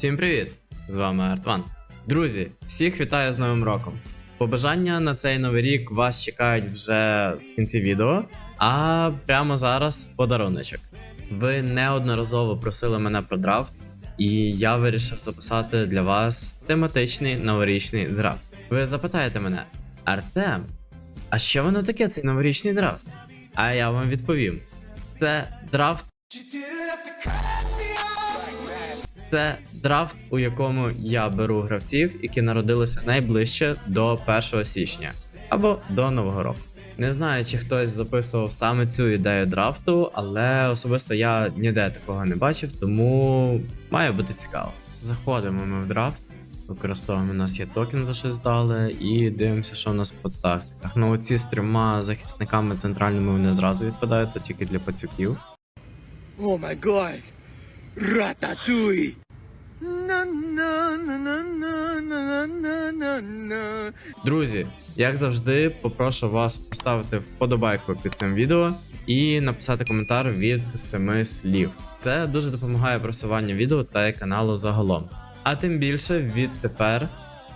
Всім привіт! З вами Артван. Друзі, всіх вітаю з Новим роком. Побажання на цей новий рік вас чекають вже в кінці відео, а прямо зараз подаруночок. Ви неодноразово просили мене про драфт, і я вирішив записати для вас тематичний новорічний драфт. Ви запитаєте мене, Артем, а що воно таке цей новорічний драфт? А я вам відповім: це драфт Це драфт, у якому я беру гравців, які народилися найближче до 1 січня або до Нового року. Не знаю, чи хтось записував саме цю ідею драфту, але особисто я ніде такого не бачив, тому має бути цікаво. Заходимо ми в драфт, використовуємо у нас є токен за щось дали, і дивимося, що у нас по тактиках. Ну, оці з трьома захисниками центральними вони зразу відпадають, то тільки для пацюків. Oh my god! Рататуй! Друзі, як завжди, попрошу вас поставити вподобайку під цим відео і написати коментар від семи слів. Це дуже допомагає просуванню відео та каналу загалом. А тим більше відтепер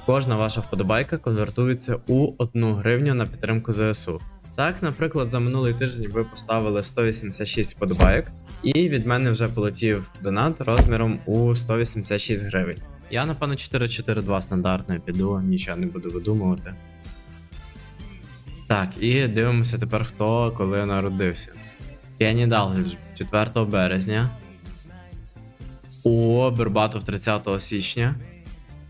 кожна ваша вподобайка конвертується у 1 гривню на підтримку ЗСУ. Так, наприклад, за минулий тиждень ви поставили 186 вподобайок і від мене вже полетів донат розміром у 186 гривень. Я, напевно, 4-4-2 стандартною піду, нічого не буду видумувати. Так, і дивимося тепер, хто коли народився. Кенні Далгідж 4 березня. О, Бербатов 30 січня.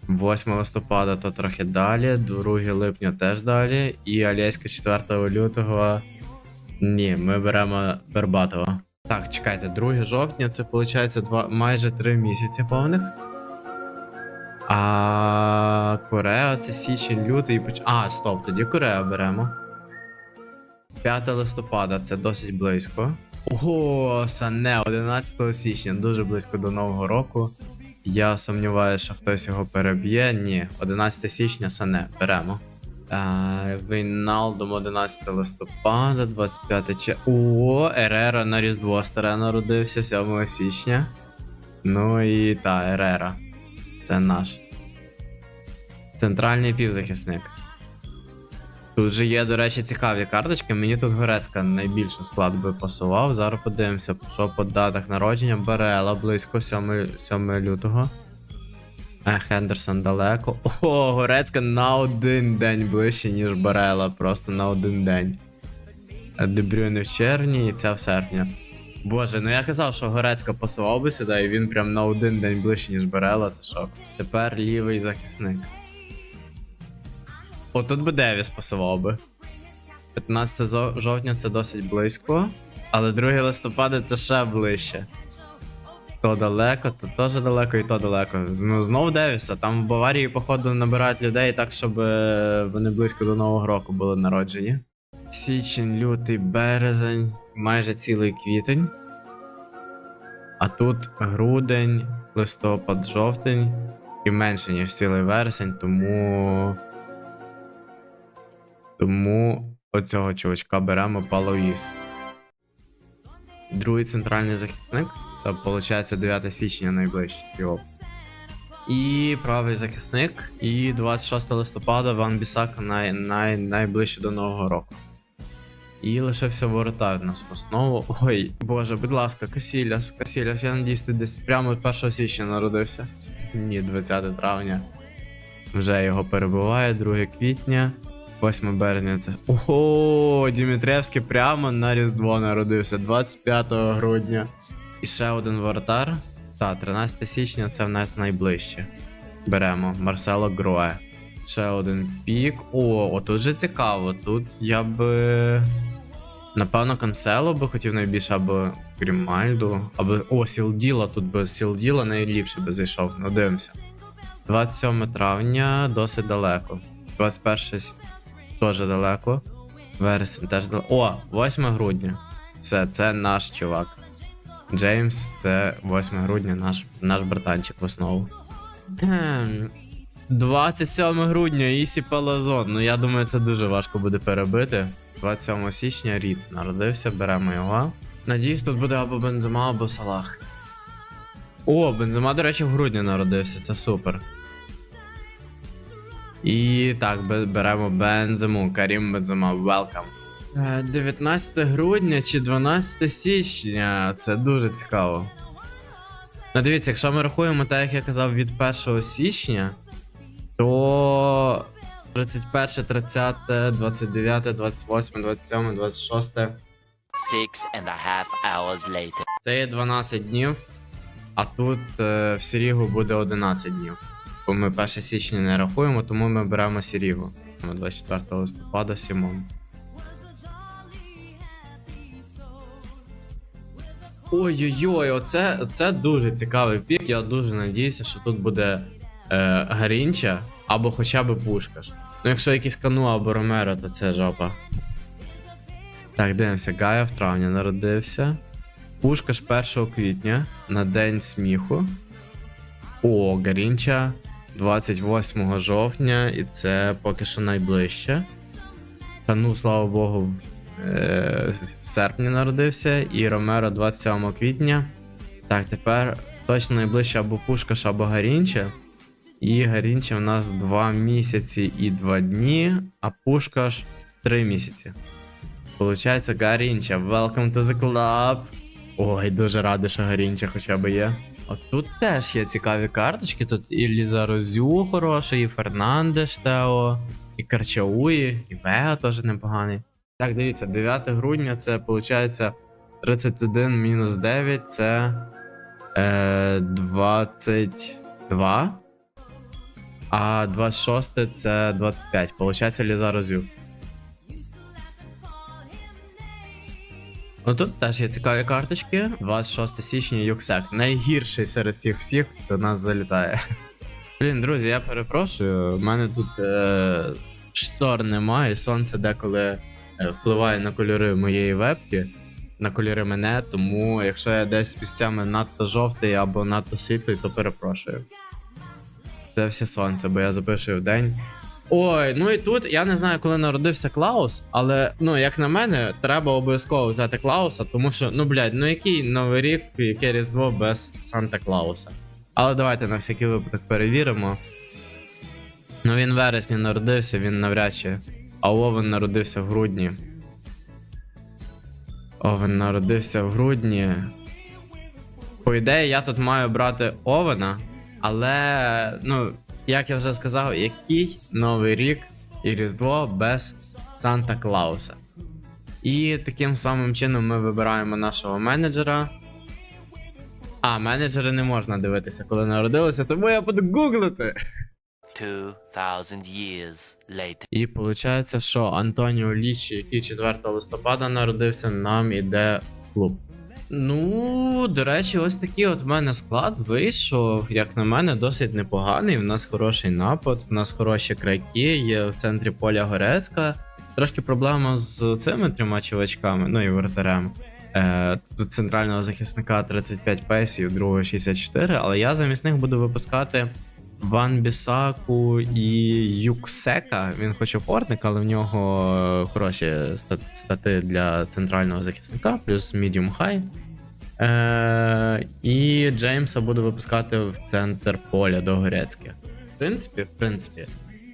8 листопада то трохи далі, 2 липня теж далі. І Алєська 4 лютого. Ні, ми беремо Бербатова. Так, чекайте, 2 жовтня це виходить майже 3 місяці повних. А Корея це січень, лютий. А, стоп, тоді Корея беремо. 5 листопада це досить близько. Ого, Сане, 11 січня, дуже близько до Нового року. Я сумніваюся, що хтось його переб'є. Ні, 11 січня Сане беремо. Вейналдом 11 листопада, 25 че. О, Ерера на Різдво старе народився 7 січня. Ну і та, Ерера. Це наш. Центральний півзахисник. Тут же є, до речі, цікаві карточки. Мені тут Горецька найбільше склад би пасував. Зараз подивимося, що по датах народження. Барела близько 7, 7 лютого. Е, Хендерсон далеко. О, Горецька на один день ближче, ніж Барела. Просто на один день. Е, Дебрюне в червні і ця в серпні. Боже, ну я казав, що Горецька пасував би сюди, і він прям на один день ближче, ніж Барела, це шок. Тепер лівий захисник. О, тут би Девіс пасував би. 15 жовтня це досить близько, але 2 листопада це ще ближче. То далеко, то теж далеко і то далеко. Ну, знов Девіса. Там в Баварії, походу, набирають людей так, щоб е, вони близько до Нового року були народжені. Січень, лютий, березень, майже цілий квітень. А тут грудень, листопад, жовтень і менше, ніж цілий вересень, тому. Тому оцього чувачка беремо Палоїс. Другий центральний захисник. Та виходить 9 січня найближче його. І правий захисник. І 26 листопада Ван Бісака най, най, найближче до Нового року. І лишився воротар у нас. Ой, боже, будь ласка, Касіляс, Касіляс, я надіюсь, ти десь прямо 1 січня народився. Ні, 20 травня. Вже його перебуває, 2 квітня. 8 березня це. Ого, Дімітревський прямо на Різдво народився 25 грудня. І ще один воротар. Та, 13 січня це в нас найближче. Беремо Марсело Грое. Ще один пік. О, отут же цікаво. Тут я би. Напевно, Канцело би хотів найбільше або Грімальду. Або. О, Сілділа тут би Сілділа найліпше би зайшов. Ну, дивимося. 27 травня досить далеко. 21 теж далеко. Вересень теж далеко. О, 8 грудня. Все, це наш чувак. Джеймс, це 8 грудня, наш, наш братанчик в основу. Ем, 27 грудня, Ісі Палазон. Ну я думаю, це дуже важко буде перебити. 27 січня Рід народився, беремо його. Надіюсь, тут буде або Бензема, або Салах. О, Бензема, до речі, в грудні народився, це супер. І так, беремо Бензему, Карім Бензема, welcome. Е, 19 грудня чи 12 січня. Це дуже цікаво. Ну, дивіться, якщо ми рахуємо так, як я казав, від 1 січня, то 31, 30, 29, 28, 27, 26. Six and a half hours later. Це є 12 днів, а тут е, в Сірігу буде 11 днів. Бо ми 1 січня не рахуємо, тому ми беремо Сірігу. 24 листопада Сімон. Ой-ой-ой, оце, оце дуже цікавий пік. Я дуже надіюся, що тут буде е, Гарінча або хоча б Пушкаш. Ну, якщо якийсь кану або Ромеро, то це жопа. Так, дивимося, Гая в травні народився. Пушкаш 1 квітня на День сміху. О, Гарінча 28 жовтня, і це поки що найближче. Кану, слава Богу, в серпні народився, і Ромеро 27 квітня. Так, тепер точно найближче або Пушкаш, або Гарінча. І Гарінча в нас 2 місяці і 2 дні, а Пушкаш 3 місяці. Получається, Гарінча, welcome to the club. Ой, дуже радий, що Гарінча хоча б є. От тут теж є цікаві карточки. Тут і Ліза Розю хороший, і Фернандеш Тео, і Карчауї, і Вега теж непоганий. Так, дивіться, 9 грудня це виходить 31 мінус 9 це е, 22. А 26 це 25. Получається Ліза Розю. Ну тут теж є цікаві карточки. 26 січня Юксек. Найгірший серед всіх всіх, хто нас залітає. Блін, друзі, я перепрошую. У мене тут е- штор немає, сонце деколи впливає на кольори моєї вебки, на кольори мене, тому якщо я десь місцями надто жовтий або надто світлий, то перепрошую. Це все сонце, бо я запишу в день. Ой, ну і тут я не знаю, коли народився Клаус, але ну, як на мене, треба обов'язково взяти Клауса, тому що, ну блядь, ну який Новий рік, яке Різдво без Санта Клауса. Але давайте на всякий випадок перевіримо. Ну він в вересні народився, він навряд чи. А Овен народився в грудні. Овен народився в грудні. По ідеї, я тут маю брати Овена, але, ну, як я вже сказав, який новий рік і Різдво без Санта Клауса. І таким самим чином ми вибираємо нашого менеджера. А, менеджери не можна дивитися, коли народилися, тому я буду гуглити. Two thousand years later. І виходить, що Антоніо Лічі, який 4 листопада народився, нам іде клуб. Ну, до речі, ось такий от в мене склад вийшов, як на мене, досить непоганий. В нас хороший напад, в нас хороші крайки, є в центрі поля Горецька. Трошки проблема з цими трьома чувачками, ну і вратарем. Е, тут центрального захисника 35 песів, другого 64, але я замість них буду випускати Ван Бісаку і Юксека. Він хоч опорник, але в нього хороші стати для центрального захисника, плюс medium high. Е, і Джеймса буду випускати в центр поля до Горецьке. В принципі, в принципі,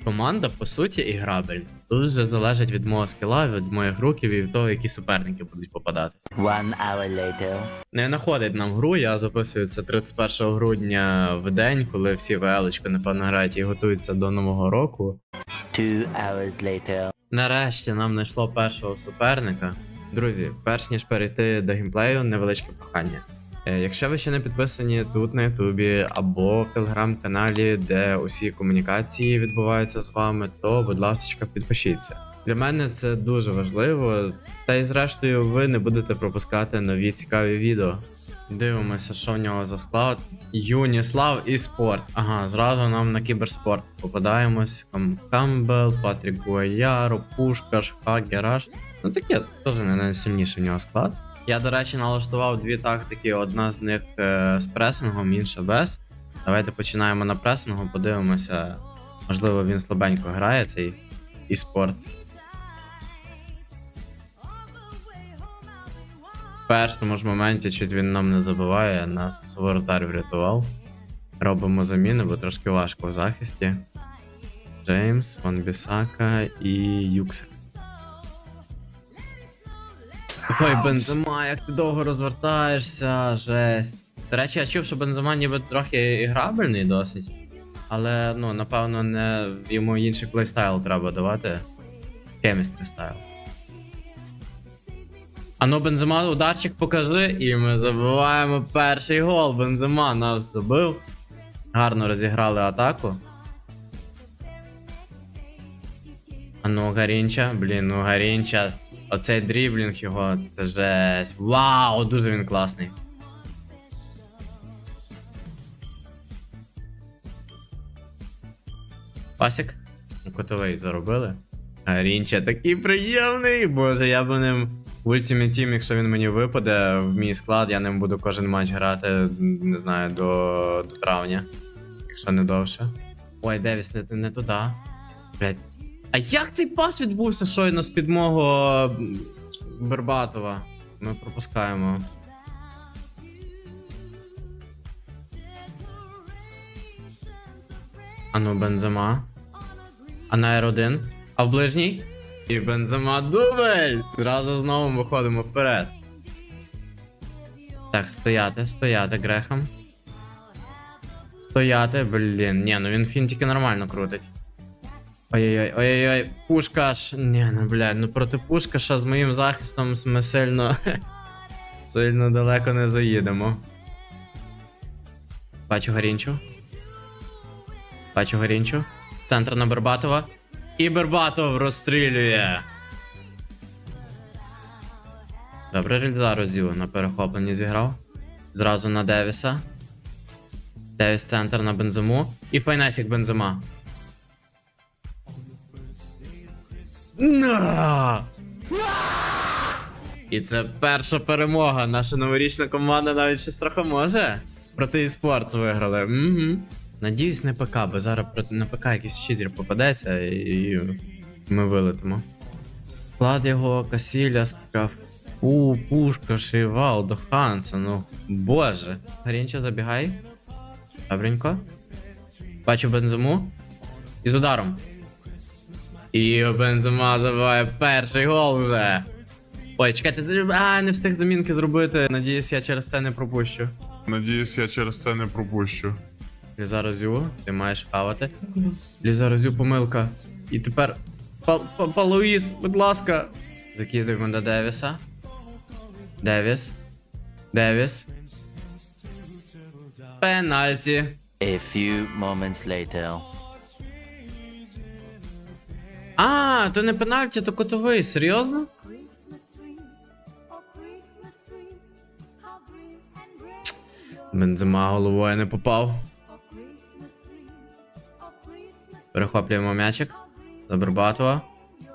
команда по суті іграбельна. Тут вже залежить від мого скіла, від моїх руків і від того, які суперники будуть попадатися. One hour later. Не находить нам гру, я записую це 31 грудня в день, коли всі ВЛ-очки, напевно, грають і готуються до Нового року. Two hours later. Нарешті нам знайшло першого суперника. Друзі, перш ніж перейти до геймплею, невеличке прохання. Е, Якщо ви ще не підписані тут на Ютубі або в телеграм-каналі, де усі комунікації відбуваються з вами, то, будь ласка, підпишіться. Для мене це дуже важливо, та й зрештою ви не будете пропускати нові цікаві відео. Дивимося, що в нього за склад. Юніслав і спорт. Ага, зразу нам на кіберспорт попадаємось. Кам- Камбел, Патрік Гуаяро, Пушкаш, Хагераш. Ну таке теж не найсильніший в нього склад. Я, до речі, налаштував дві тактики: одна з них е, з пресингом, інша без. Давайте починаємо на пресингу, подивимося. Можливо, він слабенько грає цей e-sports. першому ж моменті чуть він нам не забиває, нас воротар врятував. Робимо заміни, бо трошки важко в захисті. Джеймс, Ван Бісака і Юксик. Ой, Бензема, як ти довго розвертаєшся, жесть. До речі, я чув, що Бензема ніби трохи іграбельний досить. Але, ну, напевно, не йому інший плейстайл треба давати. Chemistry стайл. Ану, Бензема, ударчик покажи, і ми забиваємо перший гол. Бензема нас забив. Гарно розіграли атаку. Ану, Гарінча, блін, ну Гарінча. Оцей дріблінг його, це жесть. Вау, дуже він класний. Пасік? Котовий заробили. Гарінча такий приємний. Боже, я б ним в Ultimate Team, якщо він мені випаде в мій склад, я ним буду кожен матч грати, не знаю, до, до травня. Якщо не довше. Ой, Девіс, не, не туди. Блять. А як цей пас відбувся щойно з під мого м, Бербатова? Ми пропускаємо. Ану, бензема. А на R1. А в ближній? І бензема дубль! Зразу знову виходимо вперед. Так, стояти, стояти, Грехом. Стояти, блін. Ні, ну він фінтики нормально крутить. Ой-ой-ой, ой-ой-ой, пушкаш. Ні, ну блядь, ну проти пушкаша з моїм захистом ми сильно. сильно далеко не заїдемо. Бачу Гарінчу. Бачу Гарінчу. Центр на Бербатова. І Бербатов розстрілює. Добре, Рельза розів на перехопленні зіграв. Зразу на Девіса. Девіс центр на бензиму. І Файнесік бензима. На! І це перша перемога. Наша новорічна команда навіть щось трохи може. Проти eSports виграли. Угу. Надіюсь, не ПК, бо зараз проти на ПК якийсь читер попадеться і ми вилетимо. Клад його, Касіля, Скафу, Пушка, Шивал, до Ханса, ну боже. Гарінча, забігай. Добренько. Бачу бензиму. І з ударом. І Бензема забиває перший гол вже. Ой, чекайте, а, не встиг замінки зробити. Надіюсь, я через це не пропущу. Надіюсь, я через це не пропущу. Ліза Розю, ти маєш хавати. Ліза Розю, помилка. І тепер. Пал- Па- Палуїс, будь ласка. Закидуємо до Девіса. Девіс. Девіс. Пенальті. A few moments later. А, то не пенальті, то котовий. Серйозно? Бензема головою не попав. Перехоплюємо м'ячик. До.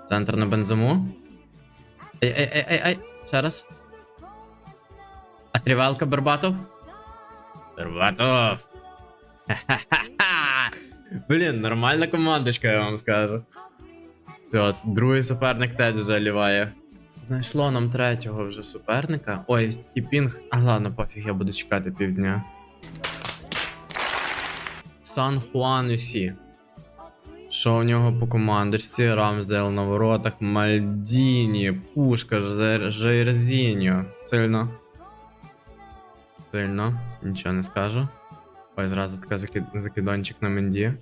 Центр на бензиму. Ай, ай, ай, ай, ай. Ще раз. А тривалка Бербатов. Бербатов. Ха-ха-ха. Блін, нормальна командочка, я вам скажу. Все, другий суперник теж вже ліває. Знайшло нам третього вже суперника. Ой, і пінг. А ладно, пофіг, я буду чекати півдня. Сан Хуан FC. Що в нього по командочці? Рамсдейл на воротах, Мальдіні, Пушка, Жерзіньо. Сильно. Сильно, нічого не скажу. Ой, зразу така заки- закидончик на Менді.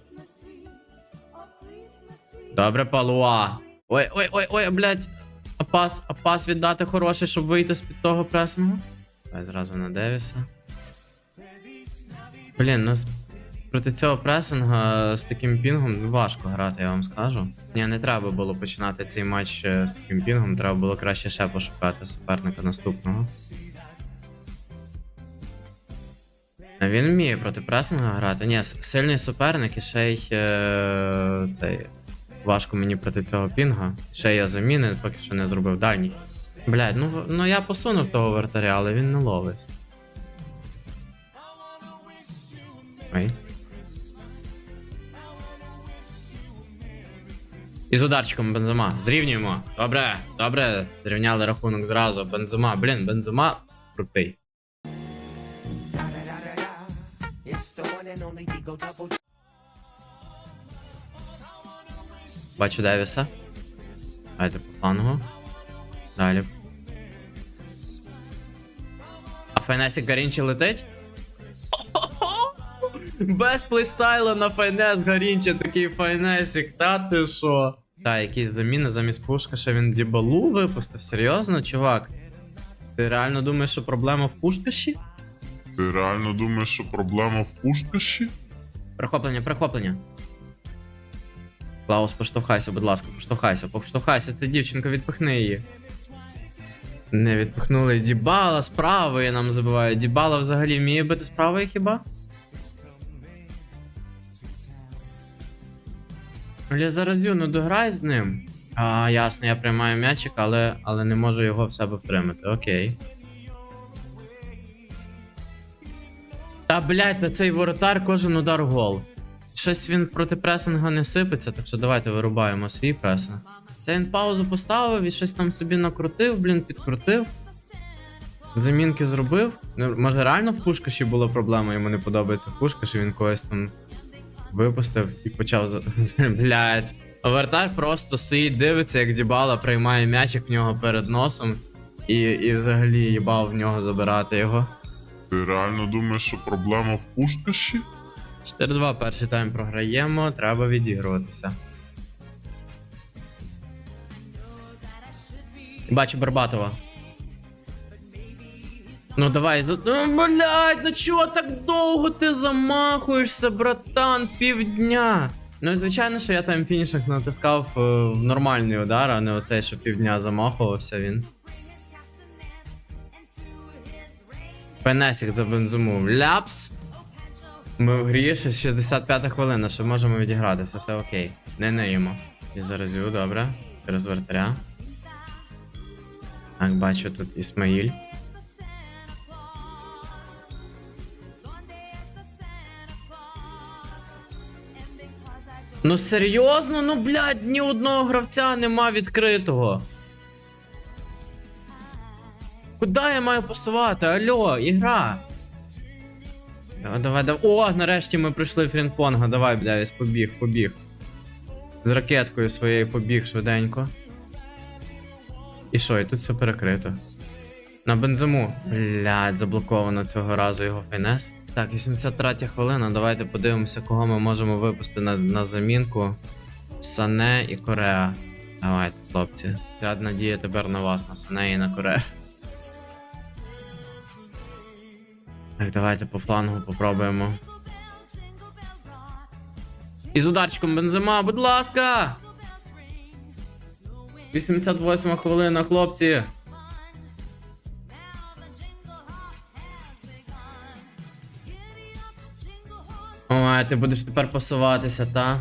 Добре, Палуа. Ой, ой, ой, ой, блядь. А пас, а пас віддати хороший, щоб вийти з-під того пресного. Давай зразу на Девіса. Блін, ну проти цього пресинга з таким пінгом важко грати, я вам скажу. Ні, не треба було починати цей матч е, з таким пінгом, треба було краще ще пошукати суперника наступного. Він вміє проти пресинга грати. Ні, сильний суперник і ще й е, цей. Важко мені проти цього пінга. Ще я заміни, поки що не зробив дальній. Блядь, ну, ну я посунув того вратаря, але він не ловить. Ой. І з ударчиком Бензема. Зрівнюємо. Добре, добре. Зрівняли рахунок зразу. Бензема. Блін, Бензема крутий. Бачу Девіса. Давайте по флангу. Далі. А Файнесік Гарінчі летить? Без плейстайла на Файнес Гарінчі такий Файнесік, та ти що? Та, якісь заміни замість Пушкаша він Дібалу випустив. Серйозно, чувак? Ти реально думаєш, що проблема в Пушкаші? Ти реально думаєш, що проблема в пушкаші? Прихоплення, прихоплення. Клаус, поштовхайся, будь ласка, поштовхайся, поштовхайся, це дівчинка, відпихни її. Не відпихнули Дібала з правої нам забиває. Дібала взагалі вміє бити з правої хіба? Ну, Я зараз ну дограй з ним. А, ясно, я приймаю м'ячик, але, але не можу його в себе втримати. Окей. Та блядь, та цей воротар кожен удар гол. Щось він проти пресинга не сипеться, так що давайте вирубаємо свій пресинг. Це він паузу поставив і щось там собі накрутив, блін, підкрутив. Замінки зробив. Ну, може реально в Пушкаші була проблема, йому не подобається Пушкаш, і він когось там випустив і почав за. Блядь. Овертар просто стоїть, дивиться, як Дібала приймає м'ячик в нього перед носом, і, і взагалі їбав в нього забирати його. Ти реально думаєш, що проблема в пушкаші? 4-2 перший тайм програємо, треба відігруватися. Бачу Барбатова. Ну давай, ну, блядь, ну чого так довго ти замахуєшся, братан, півдня? Ну і звичайно, що я там фінішах натискав е, в нормальний удар, а не оцей, що півдня замахувався він. Пенесік за бензуму. Ляпс. Ми в грі ще 65 хвилина, що можемо відігратися, все окей. Не неємо. І зараз ю, добре. Через вратаря. Так, бачу тут Ісмаїль. Ну серйозно, ну блядь, ні одного гравця нема відкритого. Куди я маю пасувати? Алло, ігра. Давай, давай. О, нарешті ми прийшли фрінпонга. Давай, блядь, побіг, побіг. З ракеткою своєю побіг швиденько. І що, і тут все перекрито. На бензиму. Блядь, заблоковано цього разу його фінес. Так, 83 хвилина. Давайте подивимося, кого ми можемо випустити на, на замінку. Сане і Кореа. Давайте, хлопці. Вся надія тепер на вас, на Сане і на Кореа. Так, давайте по флангу попробуємо. І з ударчиком бензима, будь ласка! 88 хвилина, хлопці. Ой, ти будеш тепер пасуватися, та?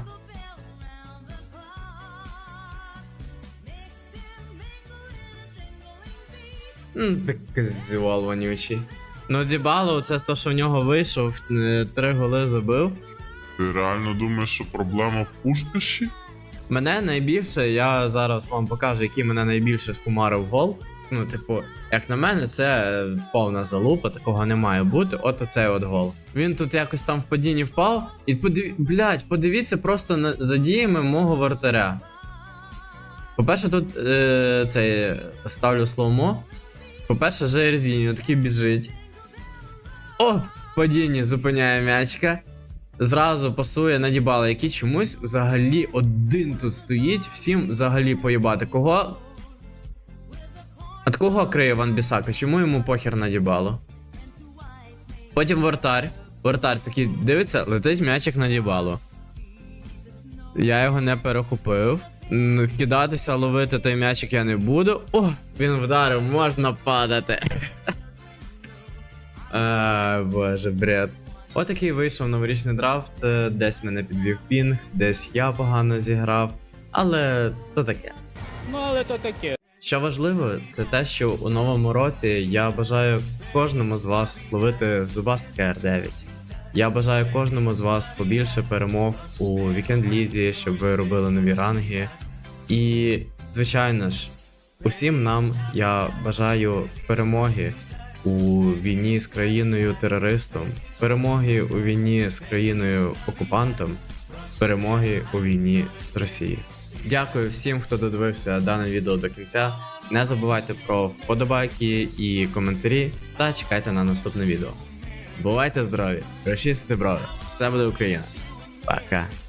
Козьол вонючий. Ну, Дібало, це то, що в нього вийшов, е, три голи забив. Ти реально думаєш, що проблема в пушкаші? Мене найбільше, я зараз вам покажу, який мене найбільше скумарив гол. Ну, типу, як на мене, це повна залупа, такого не має бути. От оцей от гол. Він тут якось там в падінні впав. І подив... блядь, подивіться просто на за діями мого вратаря. По-перше, тут е, цей ставлю слоумо. По-перше, Жерзіньо такий біжить. О! в Падінні зупиняє м'ячка. Зразу пасує на Дібала, який чомусь взагалі один тут стоїть, всім взагалі поїбати. Кого. От кого криє Ван Бісака? Чому йому похер на Дібалу? Потім вратар. Вратар такий дивиться, летить м'ячик на Дібалу. Я його не перехопив. Кидатися, ловити той м'ячик я не буду. О, він вдарив, можна падати. А, боже, бред. Отакий вийшов новорічний драфт. е, Десь мене підвів пінг, десь я погано зіграв, але то таке. Ну, але то таке. Що важливо, це те, що у новому році я бажаю кожному з вас зловити зубастика R9. Я бажаю кожному з вас побільше перемог у вікенд лізі, щоб ви робили нові ранги. І, звичайно ж, усім нам я бажаю перемоги у війні з країною терористом, перемоги у війні з країною окупантом, перемоги у війні з Росією. Дякую всім, хто додивився дане відео до кінця. Не забувайте про вподобайки і коментарі та чекайте на наступне відео. Бувайте здорові, розчистите брови, все буде Україна. Пока.